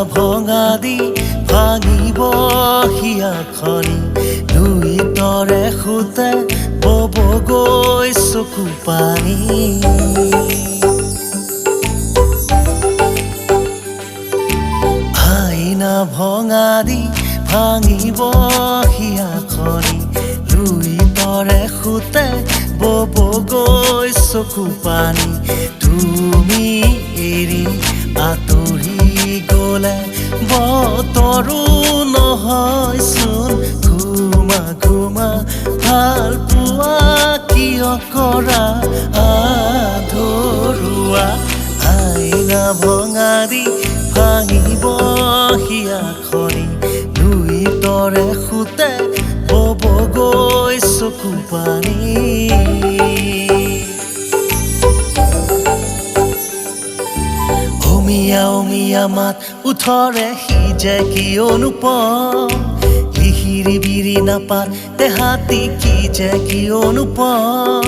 দি ভাঙিব হিয়াখনি দুই তৰে সুতে ববগৈ চকু পানী। আইনা ভঙা দি ভাঙিব হিয়াখনি লুই তৰে সুতে ববগৈ চকু পানী। তুমি এৰি আঁতৰি গলে বতৰো নহয়চোন ঘুমা ঘুমা ভালো পোৱা কিয় কৰা আধৰুৱা আইনা ভঙা ভাঙিব হিয়াখনি দুই তৰে সুতে ববগৈ চকু পানী। অমিয়া অমিয়া মাত উঠৰে সিজে কি অনুপম? লিহিৰি বিৰি নাপাত দেহাতি কি যে কি অনুপম?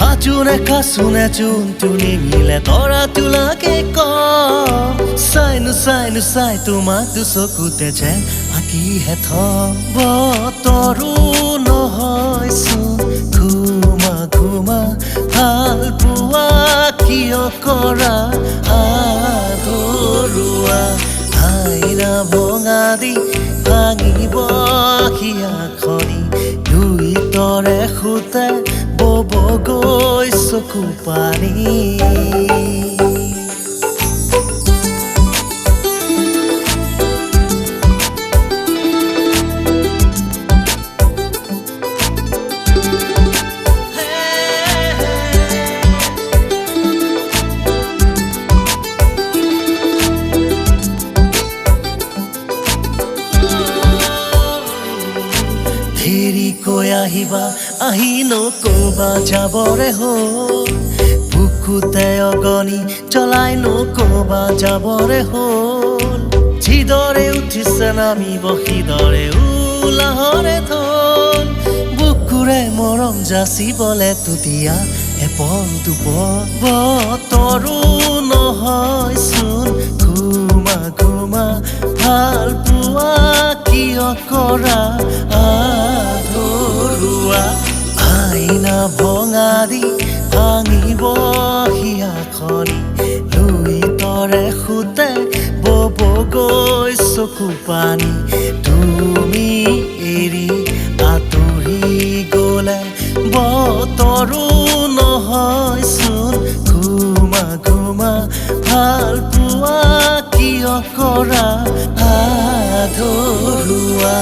হাজুনে কাচুনে যোনটো নিমিলে তৰা তোলাকে কম। চাইনো চাইনো চাই তোমাক দুচকুতে যেন আঁকিহে থম বতৰো নহয়চোন ঘুমা ঘুমা ভালো পোৱা কিয় কৰা? ভঙা দি ভাঙিব হিয়াখনি দুই তৰে সুতে ববগৈ চকু পানী। দেৰিকৈ আহিবা? আহি নকবা যাবৰে হ'ল। বুকুতে অগনি জ্বলাই নকবা যাবৰে হ'ল। যিদৰে উঠিছে নামিব, সিদৰে উলাহৰে থল বুকুৰে মৰম যাচিবলে তুতিয়া এপল দুপল বতৰো নহয়চোন ঘুমা ঘুমা, ভালো পোৱা কিয় কৰা? আধৰুৱা আইনা ভঙা দি ভাঙিব হিয়াখনি লুই তৰে সুতে ববগৈ চকু পানী। তুমি এৰি আঁতৰি গলে বতৰো নহয়চোন ঘুমা ঘুমা, ভালো পোৱা কিয় কৰা? আধৰুৱা।